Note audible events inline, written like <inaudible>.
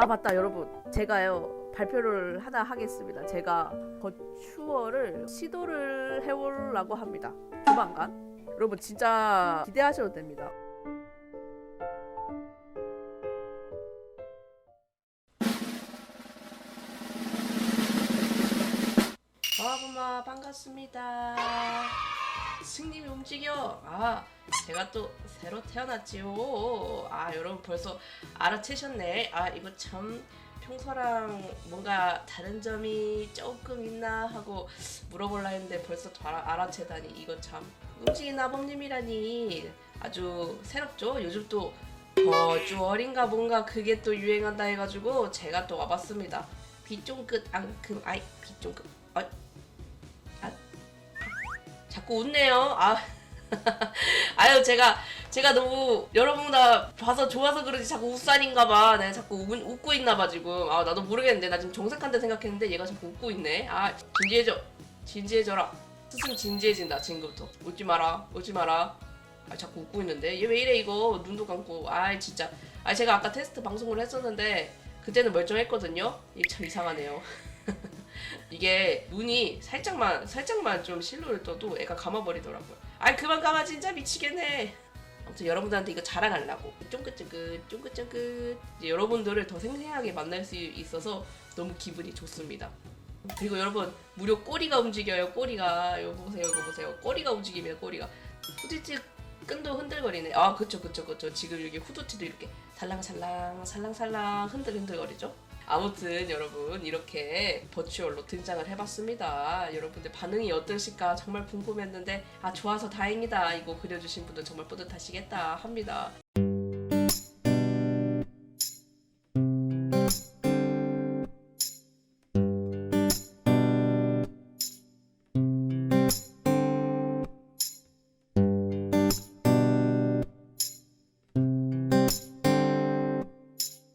아 맞다 여러분. 제가요 발표를 하나 하겠습니다. 제가 버추어를 시도를 해보려고 합니다. 조만간. 여러분 진짜 기대하셔도 됩니다 아부마 반갑습니다. 승님이 움직여. 아 제가 또 새로 태어났지요. 아 여러분 벌써 알아채셨네. 아 이거 참 평소랑 뭔가 다른 점이 조금 있나 하고 물어볼라 했는데 벌써 다 알아- 알아 채다니 이거 참 움직인 아범님이라니 아주 새롭죠. 요즘 또 버주얼인가 뭔가 그게 또 유행한다 해가지고 제가 또 와봤습니다. 비쫑끝 앙큼 아이 비쫑끝 아, 아 자꾸 웃네요. 아 <laughs> 아유 제가 제가 너무 여러분 다 봐서 좋아서 그런지 자꾸 웃산인가 봐. 내가 자꾸 웃, 웃고 있나 봐 지금. 아 나도 모르겠는데 나 지금 정색한데 생각했는데 얘가 자꾸 웃고 있네. 아 진지해져 진지해져라. 스승 진지해진다 지금부터. 웃지 마라 웃지 마라. 아 자꾸 웃고 있는데 얘 왜 이래 이거 눈도 감고. 아 진짜. 아 제가 아까 테스트 방송을 했었는데 그때는 멀쩡했거든요. 이게 참 이상하네요. <laughs> 이게 눈이 살짝만 살짝만 좀 실루를 떠도 애가 감아버리더라고요. 아이 그만 감아 진짜 미치겠네. 아무튼 여러분들한테 이거 자랑하려고. 쫑긋쫑긋 쫑긋쫑긋. 여러분들을 더 생생하게 만날 수 있어서 너무 기분이 좋습니다. 그리고 여러분 무려 꼬리가 움직여요 꼬리가. 이거 보세요 이거 보세요. 꼬리가 움직이면 꼬리가. 후드티 끈도 흔들거리네. 아 그쵸 그쵸 그쵸. 지금 여기 후드티도 이렇게 살랑살랑 살랑살랑 흔들흔들거리죠 아무튼 여러분 이렇게 버추얼로 등장을 해봤습니다. 여러분들 반응이 어떠실까 정말 궁금했는데 아 좋아서 다행이다 이거 그려주신 분들 정말 뿌듯하시겠다 합니다.